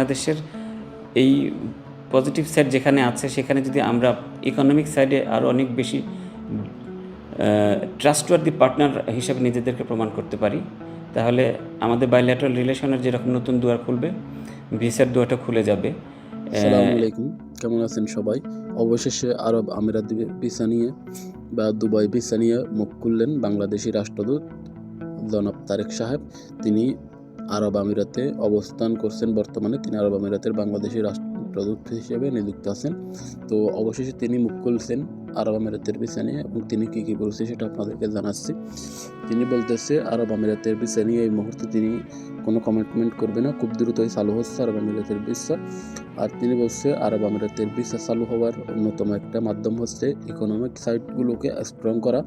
বাংলাদেশের এই positive side যেখানে আছে সেখানে যদি আমরা ইকোনমিক সাইডে আরও অনেক বেশি ট্রাস্টওয়ার্দি পার্টনার হিসেবে নিজেদেরকে প্রমাণ করতে পারি তাহলে আমাদের বাইল্যাটারাল রিলেশনের যেরকম নতুন দুয়ার খুলবে ভিসার দুয়ারটা খুলে যাবে। আলাইকুম কেমন আছেন সবাই? অবশেষে আরব আমিরাত ভিসা নিয়ে বা দুবাই ভিসা নিয়ে মুখ খুললেন বাংলাদেশি রাষ্ট্রদূত জনাব তারেক সাহেব। তিনি আরব আমিরাতে অবস্থান করছেন বর্তমানে। তিনি আরব আমিরাতের বাংলাদেশের রাষ্ট্রদূত হিসেবে নিযুক্ত আছেন। তো অবশেষে তিনি মুখ খুলছেন। আরব আমিরাতের ভিসা নিয়ে এবং তিনি কী কী বলছে সেটা আপনাদেরকে জানাচ্ছি। তিনি বলতেছে, আরব আমিরাতের ভিসা নিয়ে এই মুহূর্তে তিনি কোনো কমিটমেন্ট করবে না, খুব দ্রুতই চালু হচ্ছে আরব আমিরাতের ভিসা। আর তিনি বলছে, আরব আমিরাতের ভিসা চালু হওয়ার অন্যতম একটা মাধ্যম হচ্ছে ইকোনমিক সাইটগুলোকে স্ট্রং করা।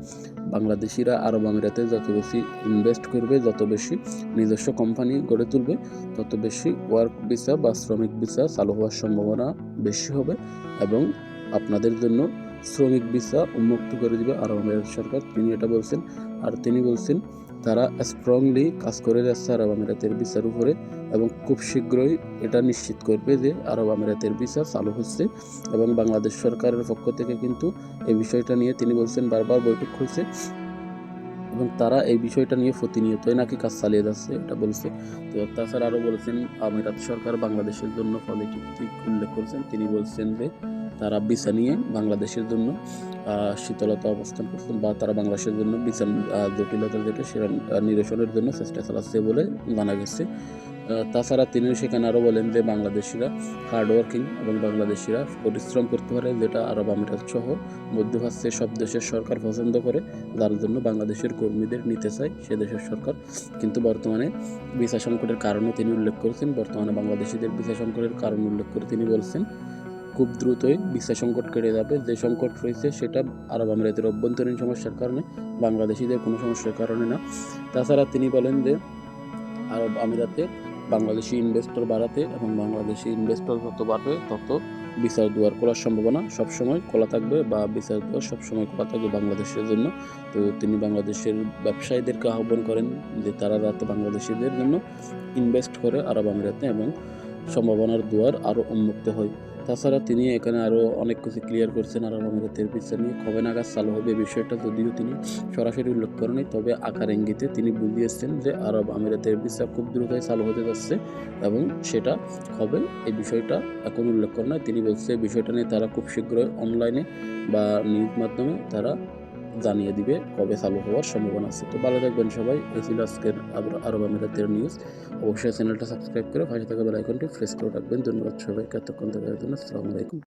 বাংলাদেশিরা আরব আমিরাতে যত বেশি ইনভেস্ট করবে, যত বেশি নিজস্ব কোম্পানি গড়ে তুলবে, তত বেশি ওয়ার্ক ভিসা বা শ্রমিক ভিসা চালু হওয়ার সম্ভাবনা বেশি হবে এবং আপনাদের জন্য শ্রমিক ভিসা উন্মুক্ত করে দিবে আরব আমিরাত সরকার। তিনি এটা বলছেন, আর তিনি বলছেন, তারা স্ট্রংলি কাজ করে যাচ্ছে আরব আমিরাতের ভিসার উপরে এবং খুব শীঘ্রই এটা নিশ্চিত করবে যে আরব আমিরাতের ভিসা চালু হচ্ছে এবং বাংলাদেশ সরকারের পক্ষ থেকে কিন্তু এই বিষয়টা নিয়ে তিনি বলছেন, বারবার বৈঠক হয়েছে এবং তারা এই বিষয়টা নিয়ে প্রতিনিয়তই নাকি কাজ চালিয়ে যাচ্ছে, এটা বলছে। তো তাছাড়া আরও বলেছেন, আমিরাত সরকার বাংলাদেশের জন্য দিক উল্লেখ করেছেন। তিনি বলছেন যে তারা ভিসা নিয়ে বাংলাদেশের জন্য শীতলতা অবস্থান করছেন বা তারা বাংলাদেশের জন্য বিচার জটিলতা যেটা সেটা নিরসনের জন্য চেষ্টা চালাচ্ছে বলে জানা গেছে। তাছাড়া তিনি সেখানে আরও বলেন যে বাংলাদেশিরা হার্ডওয়ার্কিং এবং বাংলাদেশিরা পরিশ্রম করতে পারে, যেটা আরব আমিরাত সহ মধ্যপ্রাচ্যের সব দেশের সরকার পছন্দ করে, যার জন্য বাংলাদেশের কর্মীদের নিতে চায় সে দেশের সরকার। কিন্তু বর্তমানে ভিসা সংকটের কারণও তিনি উল্লেখ করেছেন, বর্তমানে বাংলাদেশিদের ভিসা সংকটের কারণ উল্লেখ করে তিনি বলছেন খুব দ্রুতই ভিসা সংকট কেটে যাবে। যে সংকট রয়েছে সেটা আরব আমিরাতের অভ্যন্তরীণ সমস্যার কারণে, বাংলাদেশিদের কোনো সমস্যার কারণে না। তাছাড়া তিনি বলেন যে, আরব আমিরাতে বাংলাদেশি ইনভেস্টর বাড়াতে এবং বাংলাদেশি ইনভেস্টর যত বাড়বে, তত বিচার দুয়ার খোলার সম্ভাবনা সবসময় খোলা থাকবে বা বিচার দুয়ার সবসময় খোলা থাকবে বাংলাদেশের জন্য। তো তিনি বাংলাদেশের ব্যবসায়ীদেরকে আহ্বান করেন যে, তারা যাতে বাংলাদেশিদের জন্য ইনভেস্ট করে আরব আমিরাতে এবং সম্ভাবনার দুয়ার আরও উন্মুক্ত হয়। তাছাড়া তিনি এখানে আরও অনেক কিছু ক্লিয়ার করছেন আরব আমিরাতের পিছনে নিয়ে কবে নাগাদ চালু হবে বিষয়টা যদিও তিনি সরাসরি উল্লেখ করেনি তবে আকার ইঙ্গিতে তিনি বুঝিয়েছেন যে আরব আমিরাতের ভিসা খুব দ্রুতই চালু হতে যাচ্ছে এবং সেটা হবে এই বিষয়টা এখন উল্লেখ করে নয় তিনি বলছে বিষয়টা নিয়ে তারা খুব শীঘ্রই অনলাইনে বা নিউজ মাধ্যমে তারা জানিয়ে দিবে কবে চালু হওয়ার সম্ভাবনা আছে। তো ভালো থাকবেন সবাই। এই ছিল আজকের আরব আমিরাতের নিউজ অবশ্যই চ্যানেলটা সাবস্ক্রাইব করে পাশে থাকা বেল আইকনটি প্রেস করে রাখবেন। ধন্যবাদ সবাইকে। এতক্ষণ থাকার জন্য আসসালামু আলাইকুম।